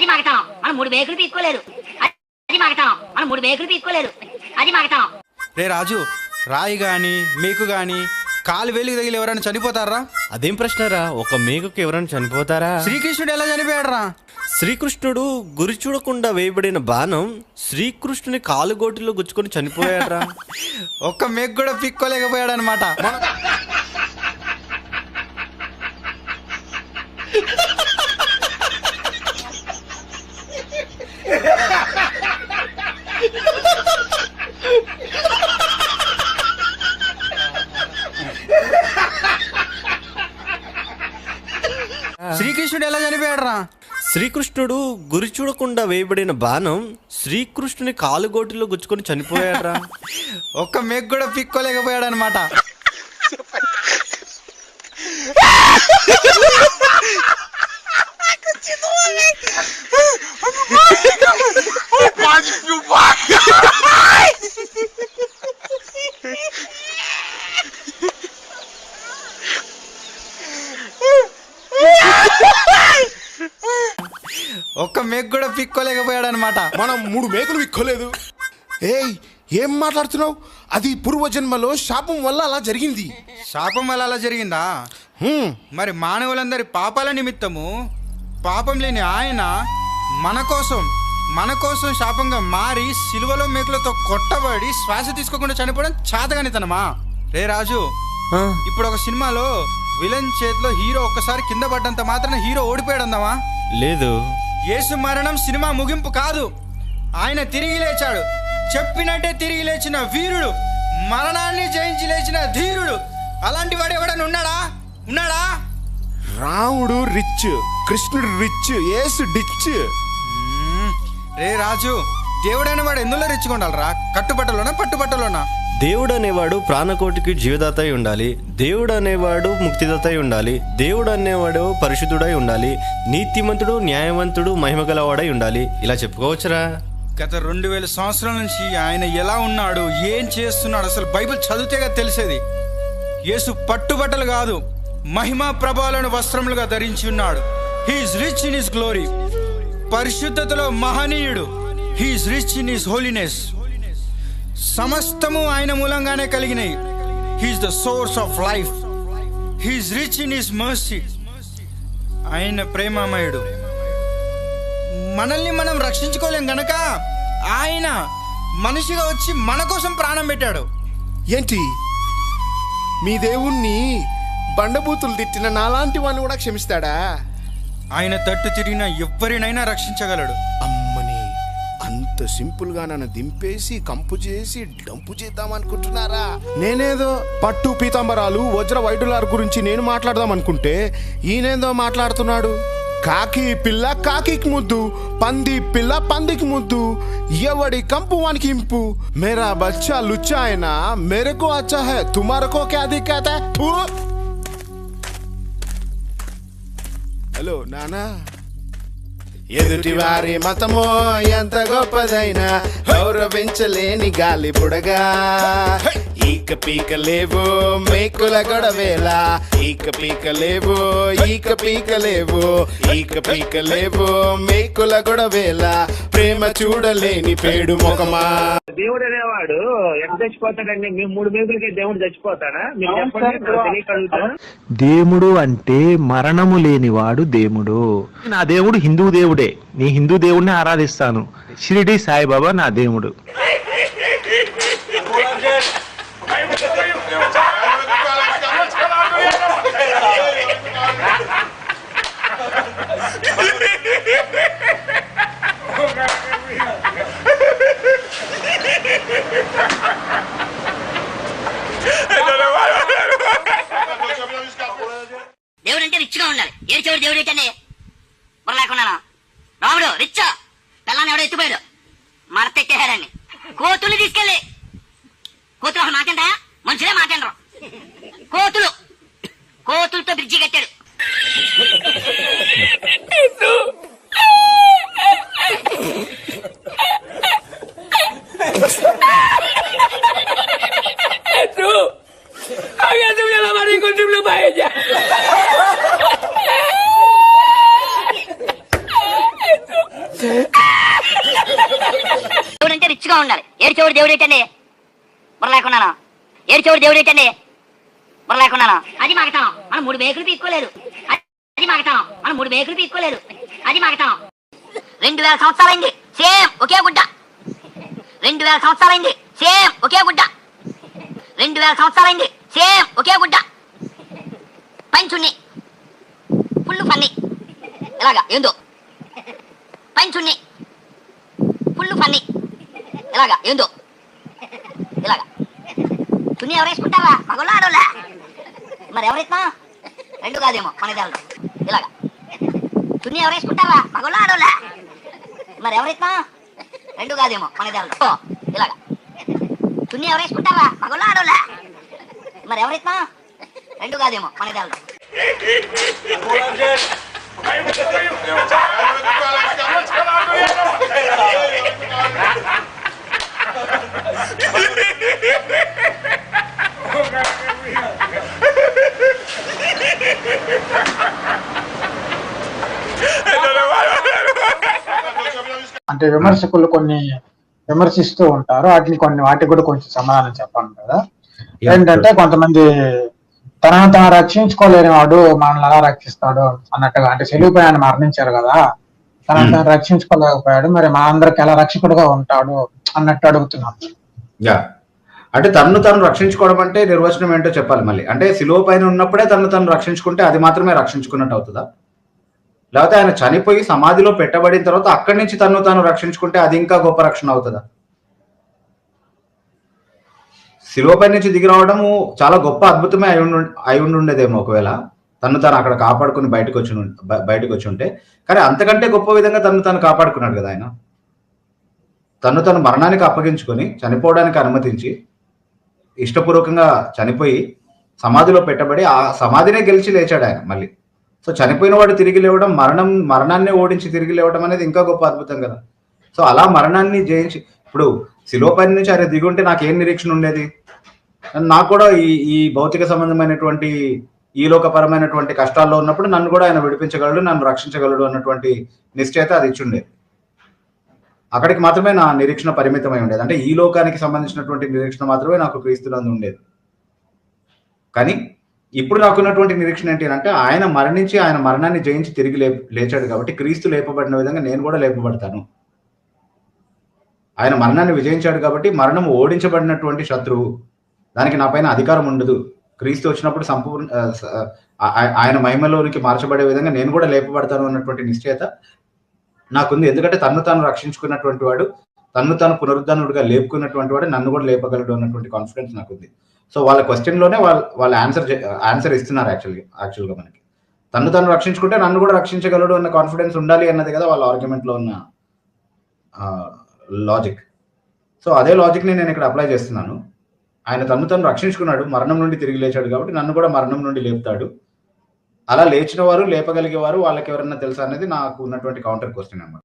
అది మగతనం మనం మూడు బేకులు తీసుకోలేదు. అది మగతనం మనం మూడు బేకులు తీసుకోలేదు. అది మగతనం రే రాజు రాయి గాని మేకు గాని కాలు వేలికి తగిలి ఎవరైనా చనిపోతారా? అదేం ప్రశ్నరా ఒక మేకకు ఎవరైనా చనిపోతారా? శ్రీకృష్ణుడు ఎలా చనిపోయాడురా? శ్రీకృష్ణుడు గురి చూడకుండా వేయబడిన బాణం శ్రీకృష్ణుని కాలుగోటిలో గుచ్చుకొని చనిపోయాడ్రా. ఒక్క మేకు కూడా పిక్కోలేకపోయాడు అనమాట శ్రీకృష్ణుడు ఎలా చనిపోయాడురా? శ్రీకృష్ణుడు గురి చూడకుండా వేయబడిన బాణం శ్రీకృష్ణుని కాలుగోటిలో గుచ్చుకొని చనిపోయాడ్రా. ఒక్క మేకు కూడా పిక్కోలేకపోయాడు అనమాట ఒక్క మేకు కూడా పిక్కోలేకపోయాడు అనమాట మనం మూడు మేకలు విక్కోలేదు ఏయ్ ఏం మాట్లాడుతున్నావు? అది పూర్వజన్మలో శాపం వల్ల అలా జరిగింది. శాపం వల్ల అలా జరిగిందా? హ్మ్, మరి మానవులందరి పాపాల నిమిత్తము పాపం లేని ఆయన మన కోసం మన కోసం శాపంగా మారి సిలువలో మేకులతో కొట్టబడి శ్వాస తీసుకోకుండా చనిపోవడం చేతగానితనమా? రే రాజు ఆ, ఇప్పుడు ఒక సినిమాలో విలన్ చేతిలో హీరో ఒక్కసారి కింద పడ్డంత మాత్రాన హీరో ఓడిపోయాడు అందామా లేదు. యేసు మరణం సినిమా ముగింపు కాదు. ఆయన తిరిగి లేచాడు. చెప్పినట్టే తిరిగి లేచిన వీరుడు మరణాన్ని జయించి లేచిన ధీరుడు. అలాంటి వాడు ఎవడన్నా ఉన్నాడా? ఉన్నాడా? రాముడు రిచ్ కృష్ణుడు రిచ్ యేసు డిచ్. రే రాజు దేవుడైన వాడు ఎందులో రెచ్చుకుండాలరా కట్టుబట్టలోనా పట్టుబట్టలోనా? దేవుడు అనేవాడు ప్రాణకోటికి జీవదాత ఉండాలి. దేవుడు అనేవాడు ముక్తిదాతయి ఉండాలి. దేవుడు అనేవాడు పరిశుద్ధుడై ఉండాలి. నీతిమంతుడు న్యాయవంతుడు మహిమగలవాడై ఉండాలి. ఇలా చెప్పుకోవచ్చురా? గత రెండు వేల సంవత్సరాల నుంచి ఆయన ఎలా ఉన్నాడు ఏం చేస్తున్నాడు అసలు బైబిల్ చదివితేగా తెలిసేది. యేసు పట్టుబట్టలు కాదు మహిమా ప్రభావాలను వస్త్రములుగా ధరించి ఉన్నాడు. He is rich in his glory పరిశుద్ధతలో మహనీయుడు. He is rich in his holiness సమస్తము ఆయన మూలంగానే కలిగినాయి he is the source of life he is rich in his mercy ఆయన ప్రేమమయుడు. మనల్ని మనం రక్షించుకోలేం గనక ఆయన మనిషిగా వచ్చి మన కోసం ప్రాణం పెట్టాడు. ఏంటి? మీ దేవుణ్ణి బండబూతులు తిట్టిన నాలాంటి వాడిని కూడా క్షమిస్తాడా? ఆయన తట్టు తిరిగిన ఎవరినైనా రక్షించగలడు. అమ్మని అంత సింపుల్గా నన్ను దింపేసి కంపు చేసి డంపు చేద్దాం అనుకుంటున్నారా నేనేదో పట్టు పీతాంబరాలు వజ్ర వైడులార్ గురించి నేను మాట్లాడదాం అనుకుంటే ఈయనేందో మాట్లాడుతున్నాడు? కాకి పిల్ల కాకికి ముద్దు పంది పిల్ల పందికి ముద్దు ఎవడి కంపు వానికి ఇంపు? మేరా బచ్చా లుచ్చా అయినా మేరకు అచ్చా హే తుమారకో క్యా దిక్కాత హలో నానా. ఎదుటి వారి మతమో ఎంత గొప్పదైనా గౌరవించలేని గాలి బుడగా. ఈక పీక లేవు మేకుల గొడవేల. ఈక పీక లేవు ఈక పీక లేవు. ఈక పీక లేవు మేకుల గొడవేల. ప్రేమ చూడలేని పేడు మొగమా దేవుడు అనేవాడు ఎంత చచ్చిపోతాడండి? మేము మూడు మేకులకి దేవుడు చచ్చిపోతాడా? మీరు చెప్పండి దేవుడు అంటే మరణము లేనివాడు దేవుడు. నా దేవుడు హిందూ దేవుడే. నీ హిందూ దేవుడిని ఆరాధిస్తాను. షిరిడి సాయిబాబా నా దేవుడు. రిచ్గా ఉండాలి. ఏడు చెవుడు దేవుడు ఏంటండి బుర్ర లేకుండా రాముడు రిచ్ పిల్లని ఎవడో ఎత్తిపోయాడు? మరతెక్కేశాడండి. కోతులు తీసుకెళ్ళి. కోతులు ఒక మాటంటా మనుషులే మాట్లాడరు. కోతులు. కోతులతో బ్రిడ్జి కట్టాడు. ఉండాలి దేవుడు ఏంటండి? మరలేకున్నాను? ఏడు ఏడ్చేవాడు దేవుడు ఏంటండి? మరలేకున్నాను? అది మాగతాం. మనం మూడు బేకులు తీసుకోలేదు అది మాగతాం. మనం మూడు బేకులు తీసుకోలేదు అది మాగతాం. రెండు వేల సంవత్సరాలైంది. సేమ్ ఒకే గుడ్డ. రెండు వేల సంవత్సరాలైంది. సేమ్ ఒకే గుడ్డ. రెండు వేల సంవత్సరాలైంది. సేమ్ ఒకే గుడ్డ. పంచుని ఫుల్ ఫన్నీ. ఇలాగా ఏందో? పంచుని ఫుల్ ఫన్నీ. ఇలాగా ఏందో? ఇలాగా తుని ఎవరేసుకుంటావా వేసుకుంటారా మగోళ్ళ ఆడోళ్ళ మరి ఎవరైనా రెండు కాదేమో మన దాంట్లో ఇలాగా తుని ఎవరేసుకుంటావా వేసుకుంటారా మగోళ్ళ ఆడోళ్ళ మరి ఎవరైనా రెండు కాదేమో మన దాంట్లో ఇలాగా తుని ఎవరేసుకుంటావా వేసుకుంటారా మగోళ్ళ ఆడోళ్ళ మరి ఎవరైనా రెండు కాదేమో మన దాంట్లో అంటే విమర్శకులు కొన్ని విమర్శిస్తూ ఉంటారు. వాటిని కొన్ని వాటికి కూడా కొంచెం సమాధానం చెప్పండి కదా. ఏంటంటే కొంతమంది తనను తాను రక్షించుకోలేని వాడు మనల్ని ఎలా రక్షిస్తాడు అన్నట్టుగా అంటే సెలిగిపోయి ఆయన మరణించారు కదా. తనను తాను రక్షించుకోలేకపోయాడు. మరి మా అందరికి ఎలా రక్షకుడుగా ఉంటాడు అన్నట్టు అడుగుతున్నాం. అంటే తన్ను తను రక్షించుకోవడం అంటే నిర్వచనం ఏంటో చెప్పాలి మళ్ళీ. అంటే శిలువ పైన ఉన్నప్పుడే తను తను రక్షించుకుంటే అది మాత్రమే రక్షించుకున్నట్టు అవుతుందా? లేకపోతే ఆయన చనిపోయి సమాధిలో పెట్టబడిన తర్వాత అక్కడి నుంచి తను తాను రక్షించుకుంటే అది ఇంకా గొప్ప రక్షణ అవుతుందా? శిలువపై నుంచి దిగి రావడము చాలా గొప్ప అద్భుతమే అయి ఉండు అయి ఉండుండేదేమో ఒకవేళ. తను తాను అక్కడ కాపాడుకుని బయటకు వచ్చి బయటకు వచ్చి ఉంటే. కానీ అంతకంటే గొప్ప విధంగా తను తాను కాపాడుకున్నాడు కదా ఆయన. తను తను మరణానికి అప్పగించుకొని చనిపోవడానికి అనుమతించి ఇష్టపూర్వకంగా చనిపోయి సమాధిలో పెట్టబడి ఆ సమాధినే గెలిచి లేచాడు ఆయన మళ్ళీ. సో చనిపోయిన వాడు తిరిగి లేవడం మరణం మరణాన్ని ఓడించి తిరిగి లేవడం అనేది ఇంకా గొప్ప అద్భుతం కదా. సో అలా మరణాన్ని జయించి ఇప్పుడు శిలోపై నుంచి ఆయన దిగుంటే నాకేం నాకు ఏం నిరీక్షణ ఉండేది? నాకు కూడా ఈ ఈ భౌతిక సంబంధమైనటువంటి ఈ లోకపరమైనటువంటి కష్టాల్లో ఉన్నప్పుడు నన్ను కూడా ఆయన విడిపించగలడు నన్ను రక్షించగలడు అన్నటువంటి నిశ్చయత అది ఇచ్చుండేది అక్కడికి మాత్రమే నా నిరీక్షణ పరిమితమై ఉండేది. అంటే ఈ లోకానికి సంబంధించినటువంటి నిరీక్షణ మాత్రమే నాకు క్రీస్తులందు ఉండేది. కానీ ఇప్పుడు నాకున్నటువంటి నిరీక్షణ ఏంటి అంటే ఆయన మరణించి ఆయన మరణాన్ని జయించి తిరిగి లే లేచాడు కాబట్టి క్రీస్తు లేపబడిన విధంగా నేను కూడా లేపబడతాను. ఆయన మరణాన్ని విజయించాడు కాబట్టి మరణం ఓడించబడినటువంటి శత్రువు. దానికి నా పైన అధికారం ఉండదు. క్రీస్తు వచ్చినప్పుడు సంపూర్ణ ఆయన మహిమలోనికి మార్చబడే విధంగా నేను కూడా లేపబడతాను అన్నటువంటి నిశ్చయత నాకుంది. ఎందుకంటే తన్ను తాను రక్షించుకున్నటువంటి వాడు తన్ను తాను పునరుద్ధరణుడిగా లేపుకున్నటువంటి వాడు నన్ను కూడా లేపగలడు అన్నటువంటి కాన్ఫిడెన్స్ నాకుంది. సో వాళ్ళ క్వశ్చన్లోనే వాళ్ళు వాళ్ళ వాళ్ళ ఆన్సర్ ఆన్సర్ ఇస్తున్నారు యాక్చువల్గా యాక్చువల్గా మనకి. తను తను రక్షించుకుంటే నన్ను కూడా రక్షించగలడు అన్న కాన్ఫిడెన్స్ ఉండాలి అన్నది కదా వాళ్ళ ఆర్గ్యుమెంట్లో ఉన్న లాజిక్ సో అదే లాజిక్ని నేను ఇక్కడ అప్లై చేస్తున్నాను. ఆయన తను తను రక్షించుకున్నాడు మరణం నుండి తిరిగి లేచాడు కాబట్టి నన్ను కూడా మరణం నుండి లేపుతాడు. అలా లేచిన వారు లేపగలిగే వారు వాళ్ళకి ఎవరన్నా తెలుసా అనేది నాకు ఉన్నటువంటి కౌంటర్ క్వశ్చన్ అన్నమాట.